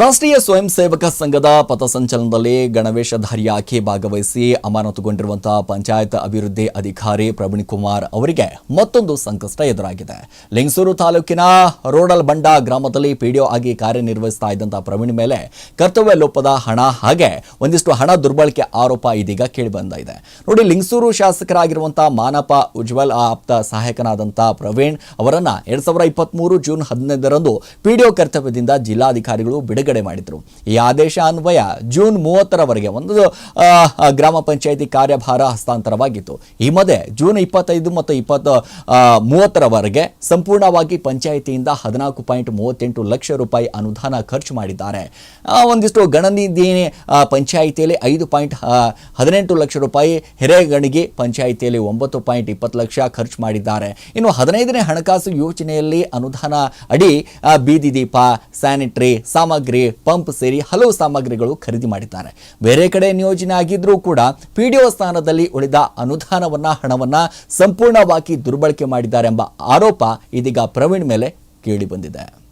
ರಾಷ್ಟ್ರೀಯ ಸ್ವಯಂ ಸೇವಕ ಸಂಘದ ಪಥಸಂಚಲನದಲ್ಲಿ ಗಣವೇಶಧಾರಿಯಾಗಿ ಭಾಗವಹಿಸಿ ಅಮಾನತುಗೊಂಡಿರುವಂತಹ ಪಂಚಾಯತ್ ಅಭಿವೃದ್ಧಿ ಅಧಿಕಾರಿ ಪ್ರವೀಣ್ ಕುಮಾರ್ ಅವರಿಗೆ ಮತ್ತೊಂದು ಸಂಕಷ್ಟ ಎದುರಾಗಿದೆ. ಲಿಂಗಸೂರು ತಾಲೂಕಿನ ರೋಡಲ್ ಬಂಡ ಗ್ರಾಮದಲ್ಲಿ ಪಿಡಿಒ ಆಗಿ ಕಾರ್ಯನಿರ್ವಹಿಸ್ತಾ ಇದ್ದಂತಹ ಪ್ರವೀಣ್ ಮೇಲೆ ಕರ್ತವ್ಯ ಲೋಪದ ಹಣ ಹಾಗೆ ಒಂದಿಷ್ಟು ಹಣ ದುರ್ಬಳಕೆ ಆರೋಪ ಇದೀಗ ಕೇಳಿಬಂದಿದೆ ನೋಡಿ, ಲಿಂಗಸೂರು ಶಾಸಕರಾಗಿರುವಂತಹ ಮಾನಪ ಉಜ್ವಲ್ ಆಪ್ತ ಸಹಾಯಕನಾದಂತಹ ಪ್ರವೀಣ್ ಅವರನ್ನ ಎರಡ್ ಸಾವಿರದ ಜೂನ್ ಹದಿನೈದರಂದು ಪಿಡಿಒ ಕರ್ತವ್ಯದಿಂದ ಜಿಲ್ಲಾಧಿಕಾರಿಗಳು ಬಿಡುಗಡೆ ಮಾಡಿದ್ರು. ಈ ಆದೇಶ ಅನ್ವಯ ಜೂನ್ ಮೂವತ್ತರವರೆಗೆ ಒಂದು ಗ್ರಾಮ ಪಂಚಾಯಿತಿ ಕಾರ್ಯಭಾರ ಹಸ್ತಾಂತರವಾಗಿತ್ತು. ಈ ಮಧ್ಯೆ ಜೂನ್ ಇಪ್ಪತ್ತೈದು ಮತ್ತು ಇಪ್ಪತ್ತು ಮೂವತ್ತರವರೆಗೆ ಸಂಪೂರ್ಣವಾಗಿ ಪಂಚಾಯಿತಿಯಿಂದ ಹದಿನಾಲ್ಕು ಪಾಯಿಂಟ್ ಮೂವತ್ತೆಂಟು ಲಕ್ಷ ರೂಪಾಯಿ ಅನುದಾನ ಖರ್ಚು ಮಾಡಿದ್ದಾರೆ. ಒಂದಿಷ್ಟು ಗಣನಿಧಿ ಪಂಚಾಯಿತಿಯಲ್ಲಿ ಐದು ಪಾಯಿಂಟ್ ಹದಿನೆಂಟು ಲಕ್ಷ ರೂಪಾಯಿ ಹಿರೇಗಣಿಗೆ ಪಂಚಾಯಿತಿಯಲ್ಲಿ ಒಂಬತ್ತು ಪಾಯಿಂಟ್ ಇಪ್ಪತ್ತು ಲಕ್ಷ ಖರ್ಚು ಮಾಡಿದ್ದಾರೆ. ಇನ್ನು ಹದಿನೈದನೇ ಹಣಕಾಸು ಯೋಜನೆಯಲ್ಲಿ ಅನುದಾನ ಅಡಿ ಬೀದಿ ದೀಪ, ಸ್ಯಾನಿಟರಿ, ಸಾಮಗ್ರಿ ಪಂಪ್ ಸೇರಿ ಹಲವು ಸಾಮಗ್ರಿಗಳು ಖರೀದಿ ಮಾಡಿದ್ದಾರೆ. ಬೇರೆ ಕಡೆ ನಿಯೋಜನೆ ಆಗಿದ್ರೂ ಕೂಡ ಪಿಡಿಒ ಸ್ಥಾನದಲ್ಲಿ ಉಳಿದ ಅನುದಾನವನ್ನ, ಹಣವನ್ನ ಸಂಪೂರ್ಣವಾಗಿ ದುರ್ಬಳಕೆ ಮಾಡಿದ್ದಾರೆ ಎಂಬ ಆರೋಪ ಇದೀಗ ಪ್ರವೀಣ್ ಮೇಲೆ ಕೇಳಿ ಬಂದಿದೆ.